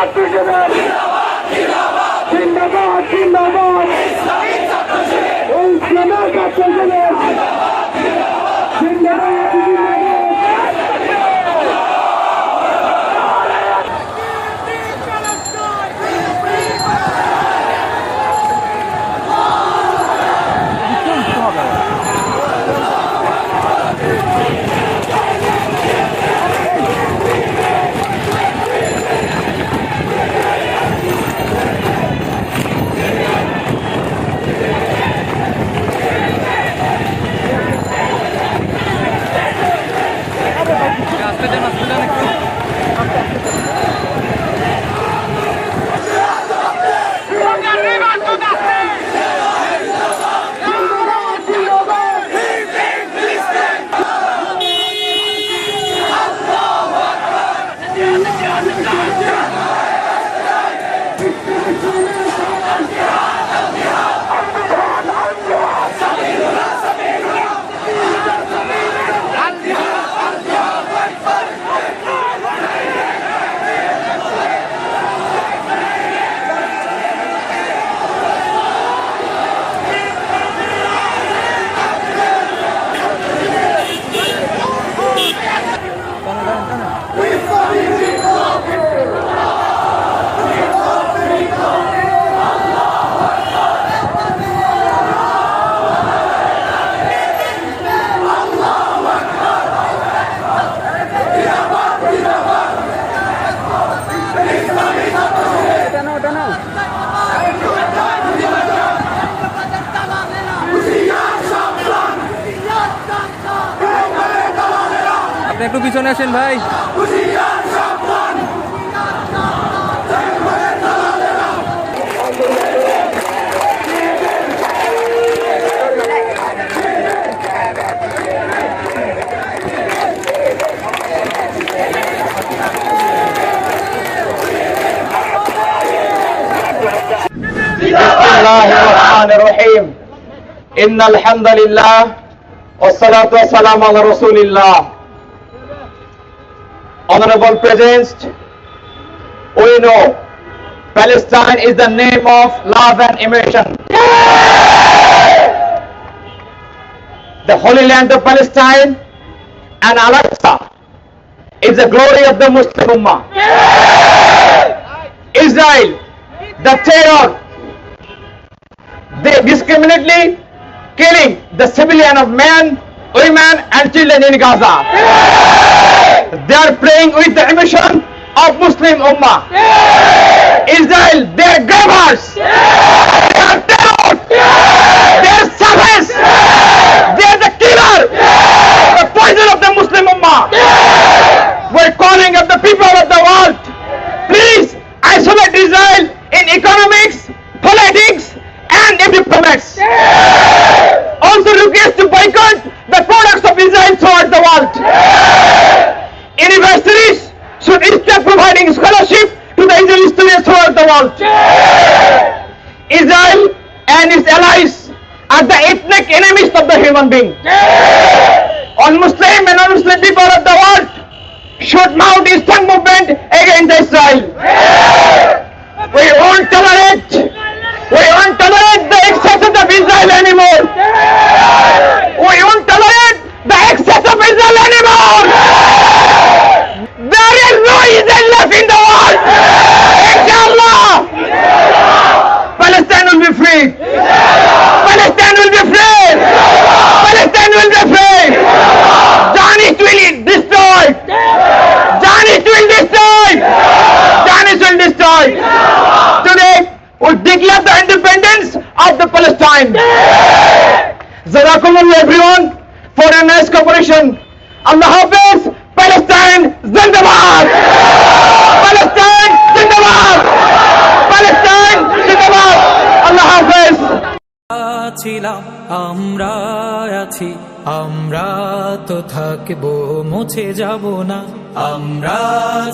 ছাত্র শিবির জিন্দাবাদ জিন্দাবাদ ইসলামী ছাত্র শিবির Ладно, আপনি একটু পিছনে আসেন ভাই ইন্দাল হ্যান্দাল ইসলাম রসুল ইহ Honorable presence, we know Palestine is the name of love and emotion. The Holy Land of Palestine and Al-Aqsa is the glory of the Muslim Ummah. Israel, the terror, they discriminately killing the civilian of men, women and children in Gaza. Yeah! They are playing with the emotion of Muslim Ummah. Yeah. Israel, they are grabbers. Yeah. They are terror. Yeah. They are savage. They are the killer. The poison of the Muslim Ummah. We're calling up the people of the world. Please isolate Israel Israel and its allies are the ethnic enemies of the human being. All Muslim and non-Muslim people of the world should mount a strong movement against Israel. Joy! Today, we declare the independence of the Palestine. Jazakumullah everyone for a nice cooperation. Allah Hafiz, Palestine, Zindabad! Palestine, Zindabad! Palestine, Zindabad! Allah Hafiz! আমরা আছি আমরা তো থাকবো মুছে যাব না আমরা